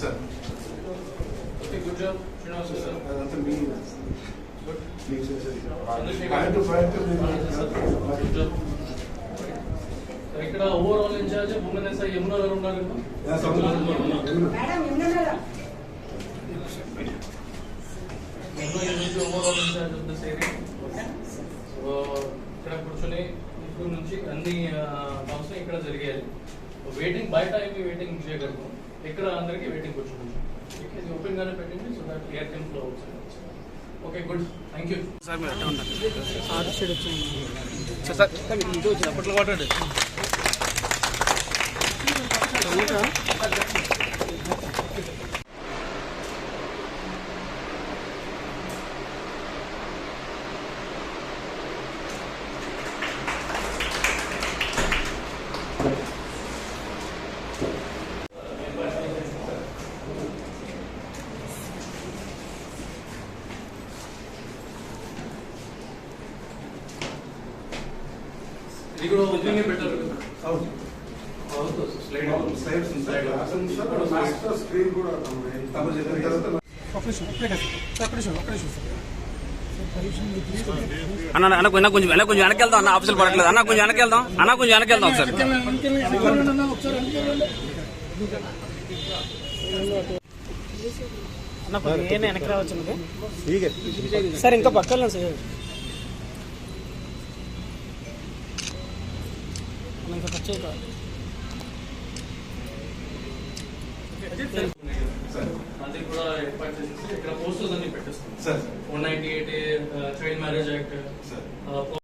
Sir good job Srinivas sir అదంతా మీ good ఇక్కడ overall in charge SI Yamuna గారు ఉన్నారు కదా? Overall in charge of this area so ఇక్కడ కూర్చొని ఇప్పుడు నుంచి అన్ని ఫంక్షన్ ఇక్కడ జరిగాయి. వెయిటింగ్ బయట ఏమి వెయిటింగ్ చేయగలుగుతాం ఇక్కడ అందరికీ వెయిటింగ్ కూర్చోవచ్చు ఇది ఓపెన్ గానే పెట్టింది so that air can flow okay good thank you sir మీరు షేడ్ వచ్చింది. సార్ సార్ ఇది వచ్చి అప్పట్లో కొట్టండి ఇది కూడా ఓపెనింగ్ పెట్టారు. కదా అవును అవుతుంది స్లైడ్ స్లైడ్స్ ఉంటాయి అసలు సార్ మాస్టర్ స్క్రీన్ కూడా తమ చెప్పిన తర్వాత అన్న అన్న కొంచెం కొంచెం వెనక కొంచెం వెనక్కి వెళ్దాం. అన్న ఆఫీసులు పడట్లేదు. అన్న కొంచెం వెనక్కి వెళ్దాం. అన్న కొంచెం వెనక్కి వెళ్దాం సార్ అన్న కొంచెం వెనక్కి రావచ్చు సార్ ఇంకా పక్కన సార్. అది కూడా ఏర్పాటు చేసేసి ఇక్కడ పోస్టర్స్ అన్ని పెట్టేస్తాం sir one ninety eight child marriage act sir